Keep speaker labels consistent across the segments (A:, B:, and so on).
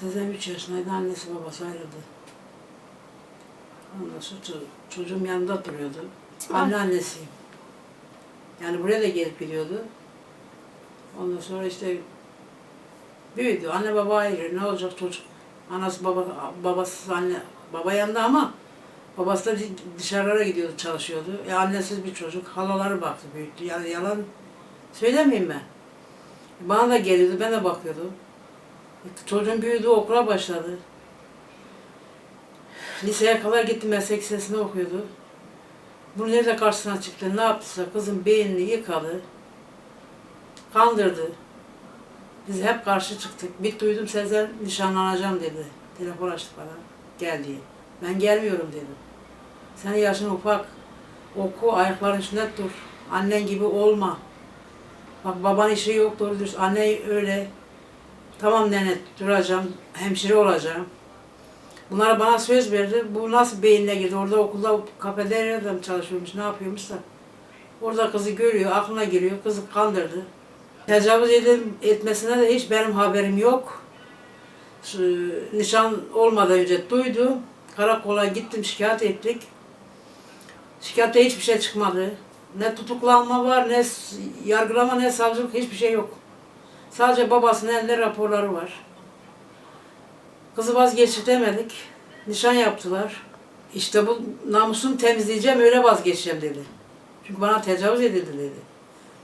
A: Sezen 3 yaşındaydı, annesi babası ayrıldı. Ondan sonra ço- çocuğum yanında duruyordu. Anneannesiyim. Yani buraya da gelip gidiyordu. Ondan sonra işte büyüdü. Anne baba ayrı. Ne olacak çocuk? Anası baba babası anne baba yanında ama babası da dışarılara gidiyordu çalışıyordu. E annesiz bir çocuk. Halaları baktı büyüttü. Yani yalan söylemeyeyim ben. Bana da geliyordu. Ben de bakıyordum. Çocuğum büyüdü, okula başladı. Liseye kadar gitti, meslek lisesinde okuyordu. Bu nerede karşısına çıktı, ne yaptıysa kızın beynini yıkadı, kandırdı. Biz hep karşı çıktık. Bir duydum Sezer nişanlanacağım dedi. Telefon açtı bana, gel diye. Ben gelmiyorum dedim. Senin yaşın ufak, oku, ayakların üstünde dur. Annen gibi olma. Bak baban işi yok doğru dürüst. Anne öyle. Tamam nene duracağım, hemşire olacağım. Bunlara bana söz verdi. Bu nasıl beynine girdi? Orada okulda kafeteryada mı çalışıyormuş, ne yapıyormuşsa. Orada kızı görüyor, aklına giriyor. Kızı kandırdı. Tecavüz edil- etmesine de hiç benim haberim yok. Nişan olmadan önce duydum. Karakola gittim, şikayet ettik. Şikayette hiçbir şey çıkmadı. Ne tutuklanma var, ne yargılama, ne savcılık, hiçbir şey yok. Sadece babasının elinde raporları var. Kızı vazgeçirtemedik. Nişan yaptılar. İşte bu namusunu temizleyeceğim öyle vazgeçeceğim dedi. Çünkü bana tecavüz edildi dedi.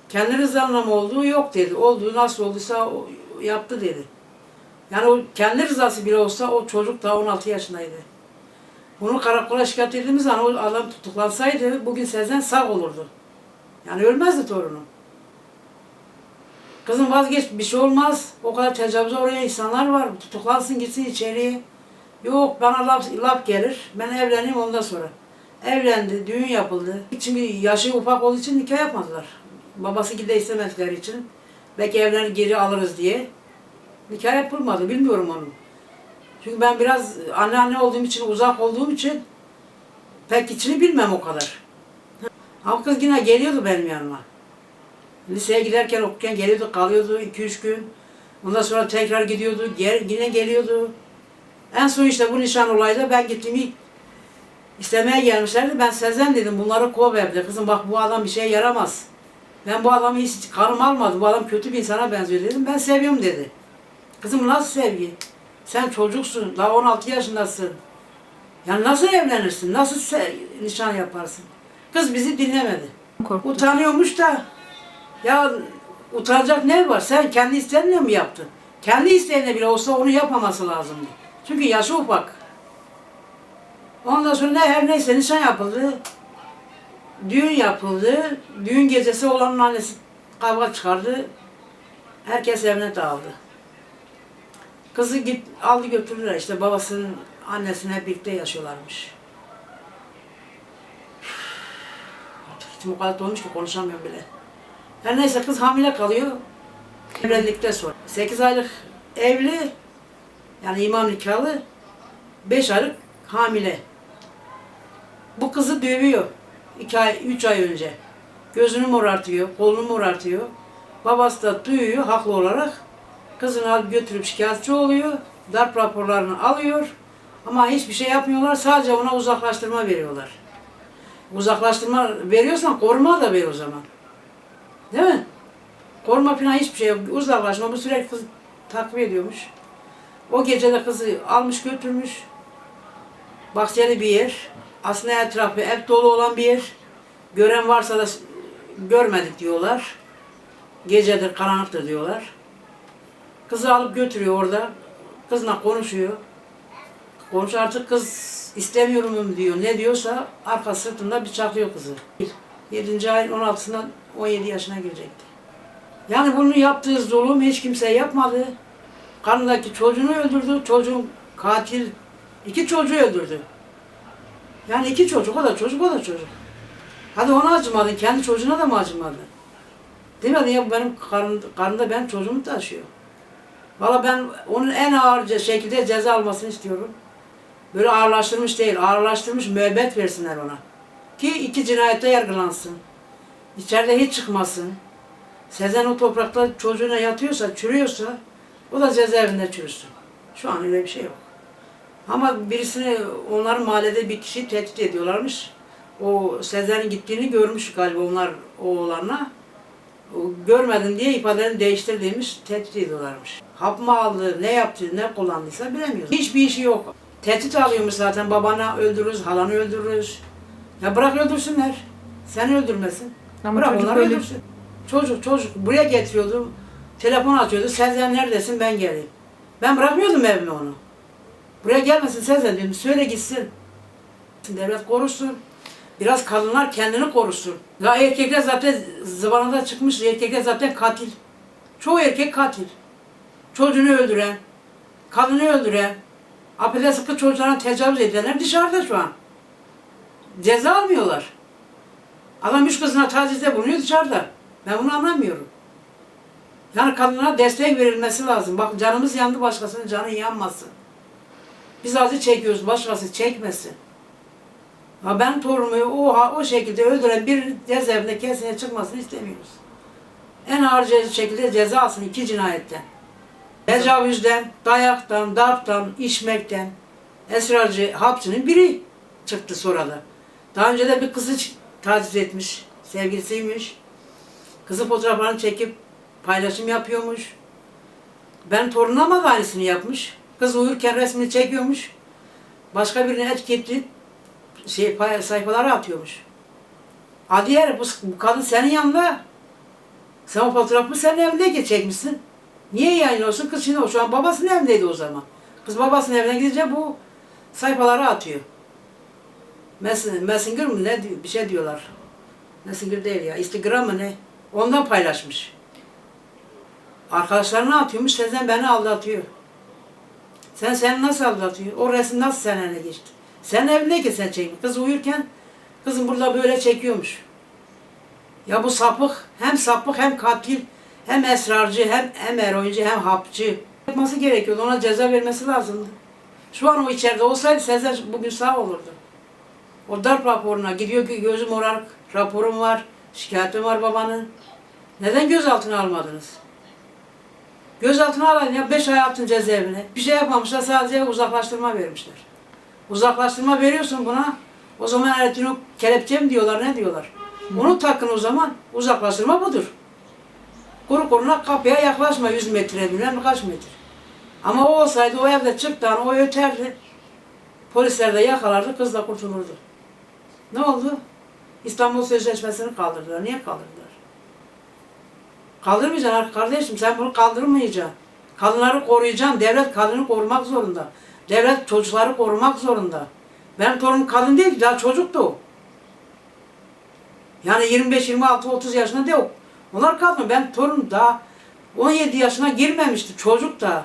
A: Kendi rızamla mı olduğu yok dedi. Olduğu nasıl olduysa yaptı dedi. Yani o kendi rızası bile olsa o çocuk daha 16 yaşındaydı. Bunu karakola şikayet ettiğimiz zaman o adam tutuklansaydı bugün Sezen sağ olurdu. Yani ölmezdi torunum. Kızım vazgeç bir şey olmaz. O kadar tecavüze oraya insanlar var. Tutuklansın gitsin içeriye. Yok bana laf, laf gelir. Ben evleneyim ondan sonra. Evlendi, düğün yapıldı. Çünkü yaşı ufak olduğu için nikah yapmadılar. Babası gide istemedikleri için. Belki evlenir geri alırız diye. Nikah yapılmadı. Bilmiyorum onu. Çünkü ben biraz anneanne olduğum için, uzak olduğum için pek içini bilmem o kadar. Ama kız yine geliyordu benim yanıma. Liseye giderken okurken geliyordu, kalıyordu 2-3 gün. Ondan sonra tekrar gidiyordu, gel, yine geliyordu. En son işte bu nişan olayda ben gittim ilk istemeye gelmişlerdi. Ben Sezen dedim bunları kov evde. Kızım bak bu adam bir şeye yaramaz. Ben bu adamı hiç karım almadı. Bu adam kötü bir insana benziyor dedim. Ben seviyorum dedi. Kızım nasıl sevgi? Sen çocuksun. Daha 16 yaşındasın. Yani nasıl evlenirsin? Nasıl nişan yaparsın? Kız bizi dinlemedi.
B: Korktu.
A: Utanıyormuş da ya utanacak ne var? Sen kendi isteğinle mi yaptın? Kendi isteğine bile olsa onu yapmaması lazımdı. Çünkü yaşı ufak. Ondan sonra ne her neyse nişan yapıldı. Düğün yapıldı. Düğün gecesi olanın annesi kavga çıkardı. Herkes evine dağıldı. Kızı git aldı götürdüler işte babasının annesine birlikte yaşıyorlarmış. Artık içim o kadar dolmuş ki konuşamıyorum bile. Her neyse kız hamile kalıyor. Evlendikten sonra. 8 aylık evli, yani imam nikahlı, 5 aylık hamile. Bu kızı dövüyor. 2 ay, 3 ay önce. Gözünü morartıyor, kolunu morartıyor. Babası da duyuyor haklı olarak. Kızını alıp götürüp şikayetçi oluyor. Darp raporlarını alıyor. Ama hiçbir şey yapmıyorlar. Sadece ona uzaklaştırma veriyorlar. Uzaklaştırma veriyorsan koruma da ver o zaman. Değil mi? Koruma falan hiçbir şey yok. Uzaklaşma bu sürekli kız takviye ediyormuş. O gece de kızı almış götürmüş. Bahçeli bir yer. Aslında etrafı hep dolu olan bir yer. Gören varsa da görmedik diyorlar. Gecedir, karanlıktır diyorlar. Kızı alıp götürüyor orada. Kızla konuşuyor. Konuş artık kız istemiyorum diyor. Ne diyorsa arka sırtında bıçaklıyor kızı. 7. ayın 16'sından 17 yaşına girecekti. Yani bunu yaptığı zulüm hiç kimse yapmadı. Karnındaki çocuğunu öldürdü. Çocuğun katil iki çocuğu öldürdü. Yani iki çocuk, o da çocuk, o da çocuk. Hadi ona acımadın, kendi çocuğuna da mı acımadın? Demedin ya benim karın, karnında ben çocuğumu taşıyor. Valla ben onun en ağır şekilde ceza almasını istiyorum. Böyle ağırlaştırmış değil, ağırlaştırmış müebbet versinler ona. Ki iki cinayette yargılansın. İçeride hiç çıkmasın. Sezen o toprakta çocuğuna yatıyorsa, çürüyorsa o da cezaevinde çürüsün. Şu an öyle bir şey yok. Ama birisini onların mahallede bir kişi tehdit ediyorlarmış. O Sezer'in gittiğini görmüş galiba onlar oğlanla. O görmedim diye ifadelerini değiştir demiş, tehdit ediyorlarmış. Hap mı aldı, ne yaptı, ne kullandıysa bilemiyoruz. Hiçbir işi yok. Tehdit alıyormuş zaten, babana öldürürüz, halanı öldürürüz. Ya bırak öldürsünler. Seni öldürmesin.
B: Ama
A: bırak
B: çocuk
A: onları
B: öyle-
A: öldürsün. Çocuk, çocuk buraya getiriyordu. Telefon açıyordu. Sezen neredesin ben geleyim. Ben bırakmıyordum evime onu. Buraya gelmesin Sezen dedim. Söyle gitsin. Devlet korusun. Biraz kadınlar kendini korusun. Ya erkekler zaten zıvanada çıkmış. Erkekler zaten katil. Çoğu erkek katil. Çocuğunu öldüren, kadını öldüren, apele sıkı çocuklarına tecavüz edenler dışarıda şu an. Ceza almıyorlar. Adam üç kızına tacizde bulunuyor dışarıda. Ben bunu anlamıyorum. Yani kadınlara destek verilmesi lazım. Bak canımız yandı başkasının canı yanmasın. Biz acı çekiyoruz, başkası çekmesin. Ha ben torunumu o, o şekilde öldüren bir cezaevinde kesinlikle çıkmasını istemiyoruz. En ağır şekilde ceza alsın iki cinayetten. Tecavüzden, dayaktan, darptan, içmekten, esrarcı, hapçının biri çıktı sonra da. Daha önce de bir kızı taciz etmiş, sevgilisiymiş. Kızı fotoğraflarını çekip paylaşım yapıyormuş. Ben torunuma aynısını yapmış. Kız uyurken resmini çekiyormuş. Başka birine etiketleyip şey, sayfalara atıyormuş. Hadi yer bu, bu kadın senin yanında. Sen o fotoğrafı senin evindeyken çekmişsin. Niye yayınlıyorsun? Kız şimdi o şu an babasının evindeydi o zaman. Kız babasının evine gidince bu sayfalara atıyor. Mes- Messenger mı ne? Bir şey diyorlar. Messenger değil ya. Instagram mı ne? Ondan paylaşmış. Arkadaşlarına atıyormuş. Sezen beni aldatıyor. Sen seni nasıl aldatıyor? O resim nasıl senin eline geçti? Sen evindeyken sen çekmiş. Kız uyurken kızım burada böyle çekiyormuş. Ya bu sapık, hem sapık hem katil, hem esrarcı, hem, hem eroinci, hem hapçı. Yapması gerekiyordu. Ona ceza vermesi lazımdı. Şu an o içeride olsaydı Sezer bugün sağ olurdu. O darp raporuna gidiyor ki gözüm morarık, raporum var, şikayetim var babanın. Neden gözaltına almadınız? Gözaltına alayım ya beş ay attın cezaevine. Bir şey yapmamışlar sadece uzaklaştırma vermişler. Uzaklaştırma veriyorsun buna. O zaman Ertuğrul kelepçe mi diyorlar ne diyorlar? Onu takın o zaman. Uzaklaştırma budur. Kuru kuruna kapıya yaklaşma 100 metre bilmem kaç metre. Ama o olsaydı o evde çıktan o öterdi. Polisler de yakalardı kız da kurtulurdu. Ne oldu? İstanbul Sözleşmesi'ni kaldırdılar. Niye kaldırdılar? Kaldırmayacaksın kardeşim. Sen bunu kaldırmayacaksın. Kadınları koruyacaksın. Devlet kadını korumak zorunda. Devlet çocukları korumak zorunda. Benim torunum kadın değil ki, daha çocuktu o. Yani 25, 26, 30 yaşında değil. Onlar kadın. Ben torun daha 17 yaşına girmemişti. Çocuk da.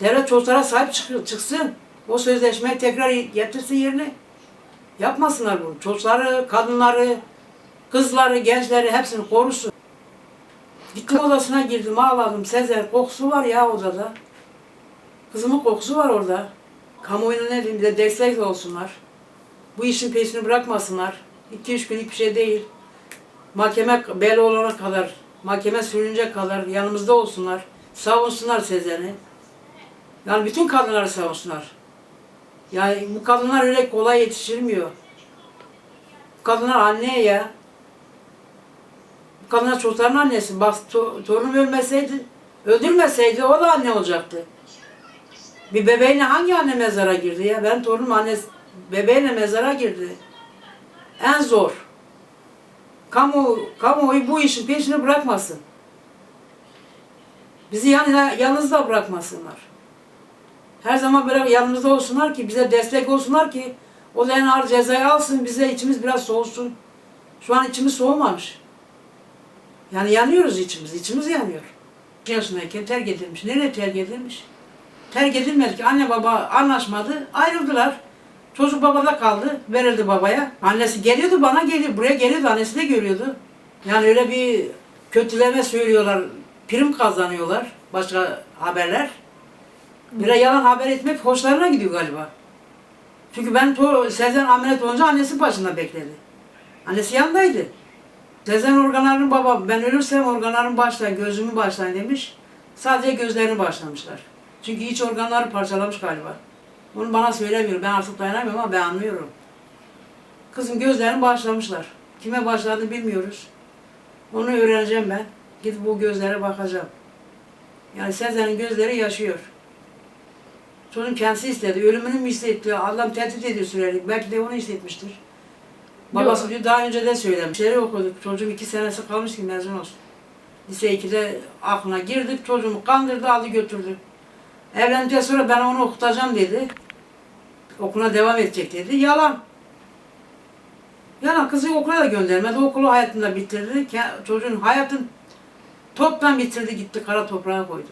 A: Devlet çocuklara sahip çık- çıksın. O sözleşmeyi tekrar getirsin yerine. Yapmasınlar bunu. Çocukları, kadınları, kızları, gençleri hepsini korusun. Gittim odasına girdim ağladım. Sezer kokusu var ya odada. Kızımın kokusu var orada. Kamuoyuna ne diyeyim bir de destek olsunlar. Bu işin peşini bırakmasınlar. 2-3 günlük bir şey değil. Mahkeme belli olana kadar, mahkeme sürünce kadar yanımızda olsunlar. Savunsunlar Sezer'i. Yani bütün kadınları savunsunlar. Yani bu kadınlar öyle kolay yetiştirmiyor. Bu kadınlar anne ya. Bu kadınlar çocukların annesi. Bak to, torunum ölmeseydi, öldürmeseydi o da anne olacaktı. Bir bebeğine hangi anne mezara girdi ya? Ben torunum annesi bebeğine mezara girdi. En zor. Kamu, kamuoyu bu işin peşini bırakmasın. Bizi yan, yalnız da bırakmasınlar. Her zaman böyle yanımızda olsunlar ki, bize destek olsunlar ki o da en ağır cezayı alsın, bize içimiz biraz soğusun. Şu an içimiz soğumamış. Yani yanıyoruz içimiz, içimiz yanıyor. 2 yaşındayken terk edilmiş. Nereye terk edilmiş? Terk edilmedi ki anne baba anlaşmadı, ayrıldılar. Çocuk babada kaldı, verildi babaya. Annesi geliyordu bana geliyor, buraya geliyordu, annesi de görüyordu. Yani öyle bir kötüleme söylüyorlar, prim kazanıyorlar, başka haberler. Bire yalan haber etmek hoşlarına gidiyor galiba. Çünkü ben to Sezen ameliyat olunca annesi başında bekledi. Annesi yanındaydı. Sezen organların baba, ben ölürsem organların başlayın, gözümü başlayın demiş. Sadece gözlerini başlamışlar. Çünkü iç organları parçalamış galiba. Onu bana söylemiyor. Ben artık dayanamıyorum ama ben anlıyorum. Kızım gözlerini bağışlamışlar. Kime bağışladığını bilmiyoruz. Onu öğreneceğim ben. Gidip o gözlere bakacağım. Yani Sezen'in gözleri yaşıyor. Çocuğun kendisi istedi. Ölümünü mü hissetti? Allah'ım tehdit ediyor sürekli. Belki de onu hissetmiştir. Babası diyor daha önce de söylemiş. Şeyleri okuduk. Çocuğum iki senesi kalmış ki mezun olsun. Lise 2'de aklına girdik. Çocuğumu kandırdı aldı götürdü. Evlendikten sonra ben onu okutacağım dedi. Okula devam edecek dedi. Yalan. Yalan kızı okula da göndermedi. Okulu hayatında bitirdi. Çocuğun hayatın toptan bitirdi gitti kara toprağa koydu.